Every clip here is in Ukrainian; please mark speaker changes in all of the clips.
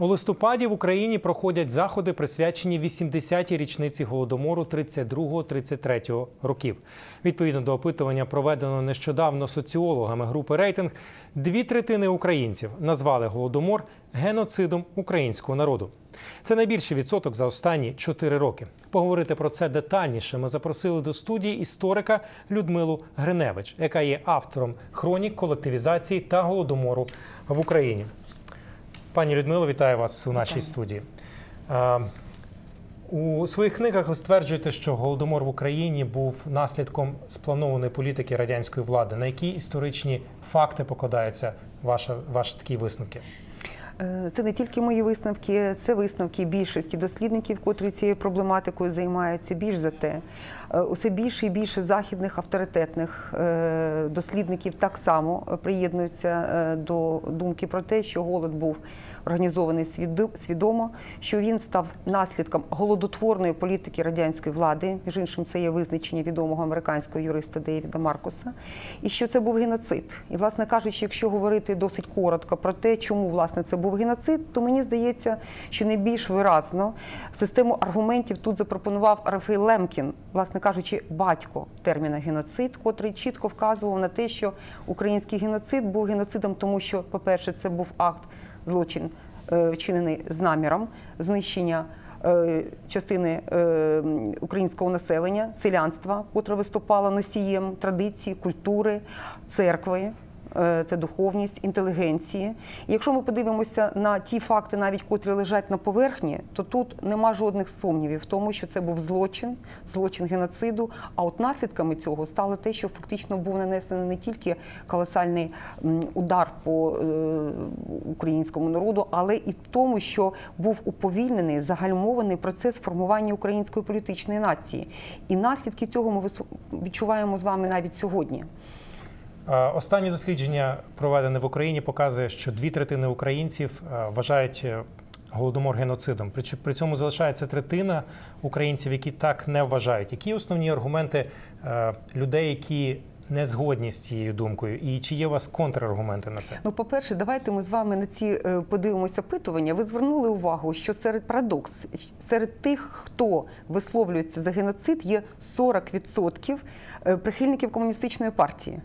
Speaker 1: У листопаді в Україні проходять заходи, присвячені 80-й річниці голодомору 32-33 років. Відповідно до опитування, проведеного нещодавно соціологами групи рейтинг, дві третини українців назвали голодомор геноцидом українського народу. Це найбільший відсоток за останні чотири роки. Поговорити про це детальніше. Ми запросили до студії історика Людмилу Гриневич, яка є автором хронік колективізації та голодомору в Україні. Пані Людмило, вітаю вас у нашій студії. Е, У своїх книгах ви стверджуєте, що голодомор в Україні був наслідком спланованої політики радянської влади. На які історичні факти покладаються ваші ваші такі висновки?
Speaker 2: Е, Це не тільки мої висновки, це висновки більшості дослідників, котрі цією проблематикою займаються. Більш за те, Е, усе більше і більше західних авторитетних е, дослідників так само приєднуються до думки про те, що голод був організований свідомо, що він став наслідком голодотворної політики радянської влади. Між іншим, це є визначення відомого американського юриста Дейвіда Маркуса, і що це був геноцид. І, власне кажучи, якщо говорити досить коротко про те, чому власне це був геноцид, то мені здається, що найбільш виразно систему аргументів тут запропонував Рафаель Лемкін, власне кажучи, батько терміна геноцид, котрий чітко вказував на те, що український геноцид був геноцидом, тому що, по-перше, це був акт злочин, е, вчинений з наміром знищення. е, Частини е, українського населення, селянства, котре виступало носієм традиції, культури, церкви, це духовність, інтелігенції. І якщо ми подивимося на ті факти, навіть котрі лежать на поверхні, то тут нема жодних сумнівів в тому, що це був злочин, злочин геноциду. А от наслідками цього стало те, що фактично був нанесений не тільки колосальний удар по е, українському народу, але і в тому, що був уповільнений загальмований процес формування української політичної нації. І наслідки цього ми відчуваємо з вами навіть сьогодні.
Speaker 1: Е, Останнє дослідження, проведене в Україні, показує, що дві третини українців е, вважають е, голодомор геноцидом. При цьому залишається третина українців, які так не вважають. Які основні аргументи людей, які не згодні з цією думкою, і чи є у вас контраргументи на це?
Speaker 2: Ну, по-перше, давайте ми з вами на ці подивимося опитування. Ви звернули увагу, що серед парадокс серед тих, хто висловлюється за геноцид, є 40% е, прихильників комуністичної партії.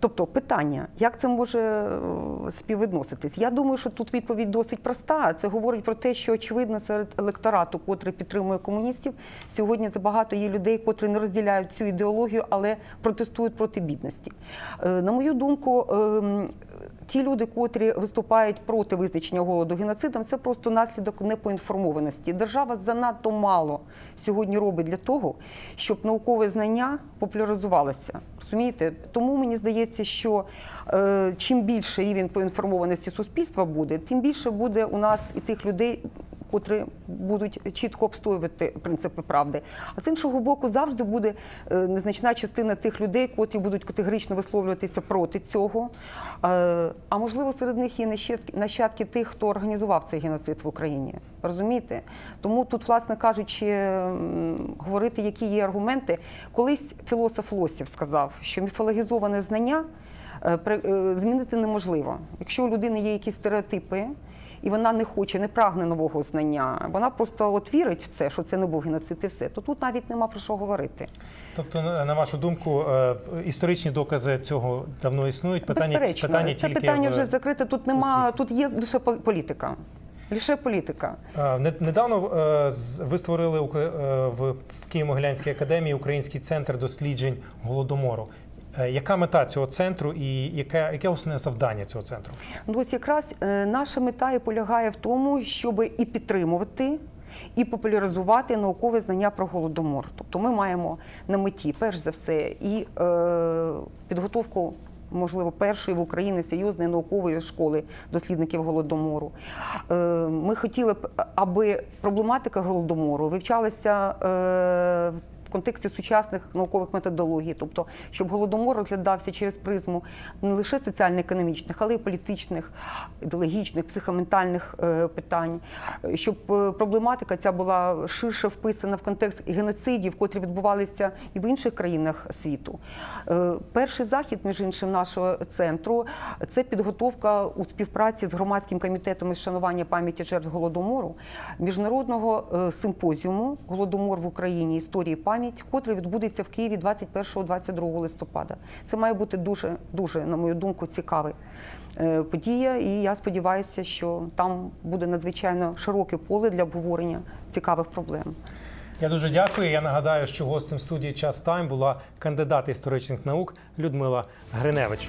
Speaker 2: Тобто питання, як це може е, співвідноситись? Я думаю, що тут відповідь досить проста. Це говорить про те, що очевидно серед електорату, котрий підтримує комуністів, сьогодні забагато є людей, котрі не розділяють цю ідеологію, але протестують проти бідності. Е, На мою думку, ем, ті люди, котрі виступають проти визначення голоду геноцидом, це просто наслідок непоінформованості. Держава занадто мало сьогодні робить для того, щоб наукове знання популяризувалося. Розумієте? Тому мені здається, що е, чим більше рівень поінформованості суспільства буде, тим більше буде у нас і тих людей. Котрі будуть чітко обстоювати принципи правди, а з іншого боку, завжди буде е, незначна частина тих людей, котрі будуть категорично висловлюватися проти цього. Е, А можливо, серед них є нащадки, тих, хто організував цей геноцид в Україні. Розумієте? Тому тут, власне кажучи, говорити, які є аргументи, колись філософ Лосів сказав, що міфологізоване знання е, змінити неможливо. Якщо у людини є якісь стереотипи. І вона не хоче, не прагне нового знання. Вона просто от вірить в це, що це не був геноцид і все. То тут навіть нема про що говорити.
Speaker 1: Тобто, на вашу думку, е, історичні докази цього давно існують. Питання,
Speaker 2: Безперечно,
Speaker 1: питання
Speaker 2: це
Speaker 1: тільки
Speaker 2: питання вже закрите. Тут нема, тут є лише політика. Лише політика.
Speaker 1: Е, не- Недавно е, ви створили в Києво-Могилянській академії Український центр досліджень голодомору. Е, Яка мета цього центру і яке, яке основне завдання цього центру?
Speaker 2: Ну ось якраз е, наша мета і полягає в тому, щоб і підтримувати. І популяризувати наукове знання про голодомор. Тобто ми маємо на меті, перш за все, і е, підготовку, можливо, першої в Україні серйозної наукової школи дослідників голодомору. Е, ми хотіли б, аби проблематика голодомору вивчалася е, контексті сучасних наукових методологій, тобто щоб голодомор розглядався через призму не лише соціально-економічних, але й політичних, ідеологічних, психоментальних е, питань, щоб е, проблематика ця була ширше вписана в контекст геноцидів, котрі відбувалися і в інших країнах світу. Е, Перший захід, між іншим, нашого центру це підготовка у співпраці з громадським комітетом із шанування пам'яті жертв голодомору міжнародного симпозіуму Голодомор в Україні. Історії і пам'ять, котрий відбудеться в Києві 21-22 листопада. Це має бути дуже, дуже, на мою думку, цікавий е, подія. І я сподіваюся, що там буде надзвичайно широке поле для обговорення цікавих проблем.
Speaker 1: Я дуже дякую. Я нагадаю, що гостем студії час тайм була кандидат історичних наук Людмила Гриневич.